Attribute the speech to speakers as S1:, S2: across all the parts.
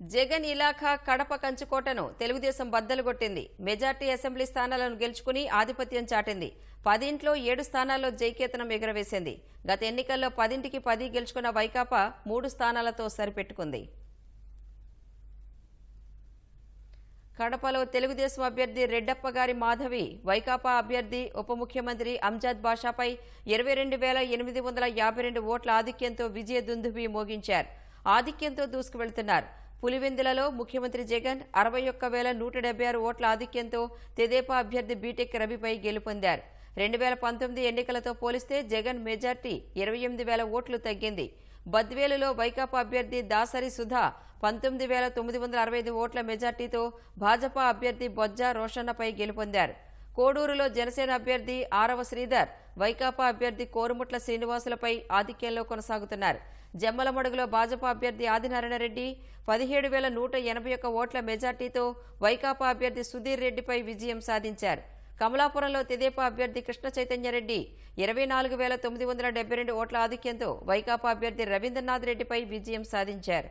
S1: జగన్ ఇలాఖా కడప కంచుకోటను తెలుగుదేశం బద్దలుగొట్టింది. మెజార్టీ అసెంబ్లీ స్థానాలను గెలుచుకుని ఆధిపత్యం చాటింది. పదింట్లో ఏడు స్థానాల్లో జైకేతనం ఎగురవేసింది. గత ఎన్నికల్లో పదింటికి పది గెలుచుకున్న వైకాపా మూడు స్థానాలతో సరిపెట్టుకుంది. కడపలో తెలుగుదేశం అభ్యర్థి రెడ్డప్ప గారి మాధవి వైకాపా అభ్యర్థి ఉప ముఖ్యమంత్రి అంజాద్ బాషాపై ఇరవై రెండు వేల ఎనిమిది వందల యాభై రెండు ఓట్ల ఆధిక్యంతో విజయ దుందుబి మోగించారు. ఆధిక్యంతో దూసుకువెళ్తున్నారు. పులివెందులలో ముఖ్యమంత్రి జగన్ అరవై ఒక్క వేల నూట డెబ్బై ఆరు ఓట్ల ఆధిక్యంతో తెదేపా అభ్యర్థి బీటెక్ రవిపై గెలుపొందారు. రెండు వేల పంతొమ్మిది ఎన్నికలతో పోలిస్తే జగన్ మెజార్టీ ఇరవై ఎనిమిది వేల ఓట్లు తగ్గింది. బద్వేలులో వైకాపా అభ్యర్థి దాసరి సుధా పంతొమ్మిది వేల తొమ్మిది వందల అరవై ఐదు ఓట్ల మెజార్టీతో భాజపా అభ్యర్థి బొజ్జా రోషన్నపై గెలుపొందారు. కోడూరులో జనసేన అభ్యర్థి ఆరవ శ్రీధర్ వైకాపా అభ్యర్థి కోరుముట్ల శ్రీనివాసులపై ఆధిక్యంలో కొనసాగుతున్నారు. జమ్మలమడుగులో భాజపా అభ్యర్థి ఆదినారాయణ రెడ్డి పదిహేడు వేల నూట ఎనభై ఒక్క ఓట్ల మెజార్టీతో వైకాపా అభ్యర్థి సుధీర్ రెడ్డిపై విజయం సాధించారు. కమలాపురంలో తెదేపా అభ్యర్థి కృష్ణ చైతన్యరెడ్డి ఇరవై నాలుగు వేల తొమ్మిది వందల డెబ్బై రెండు ఓట్ల ఆధిక్యంతో వైకాపా అభ్యర్థి రవీంద్రనాథ్ రెడ్డిపై విజయం సాధించారు.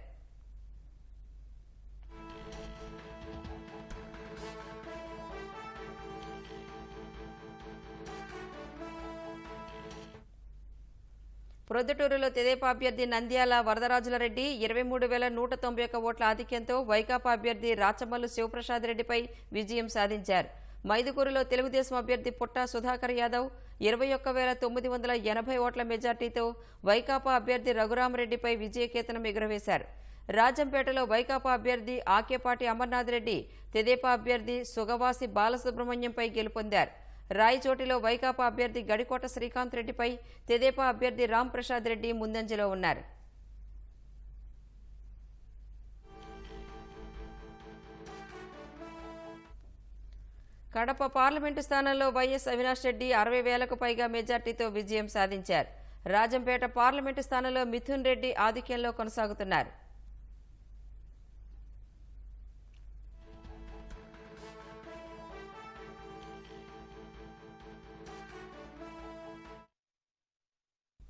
S1: ప్రొద్దుటూరులో తెదేపా అభ్యర్థి నంద్యాల వరదరాజుల రెడ్డి ఇరవై మూడు వేల నూట తొంభై ఒక్క ఓట్ల ఆధిక్యంతో వైకాపా అభ్యర్థి రాచమల్లు శివప్రసాద్ రెడ్డిపై విజయం సాధించారు. మైదుకూరులో తెలుగుదేశం అభ్యర్థి పుట్టా సుధాకర్ యాదవ్ ఇరవై ఒక్క వేల తొమ్మిది వందల ఎనభై ఓట్ల మెజార్టీతో వైకాపా అభ్యర్థి రఘురామరెడ్డిపై విజయకేతనం ఎగురవేశారు. రాజంపేటలో వైకాపా అభ్యర్థి ఆకేపాటి అమర్నాథ్ రెడ్డి తెదేపా అభ్యర్థి సుగవాసి బాలసుబ్రహ్మణ్యంపై గెలుపొందారు. రాయచోటిలో వైకాపా అభ్యర్థి గడికోట శ్రీకాంత్ రెడ్డిపై తెదేపా అభ్యర్థి రామ్ ప్రసాద్ రెడ్డి ముందంజలో ఉన్నారు. కడప పార్లమెంటు స్థానంలో వైఎస్ అవినాష్ రెడ్డి అరవై వేలకు పైగా మెజార్టీతో విజయం సాధించారు. రాజంపేట పార్లమెంటు స్థానంలో మిథున్ రెడ్డి ఆధిక్యంలో కొనసాగుతున్నారు.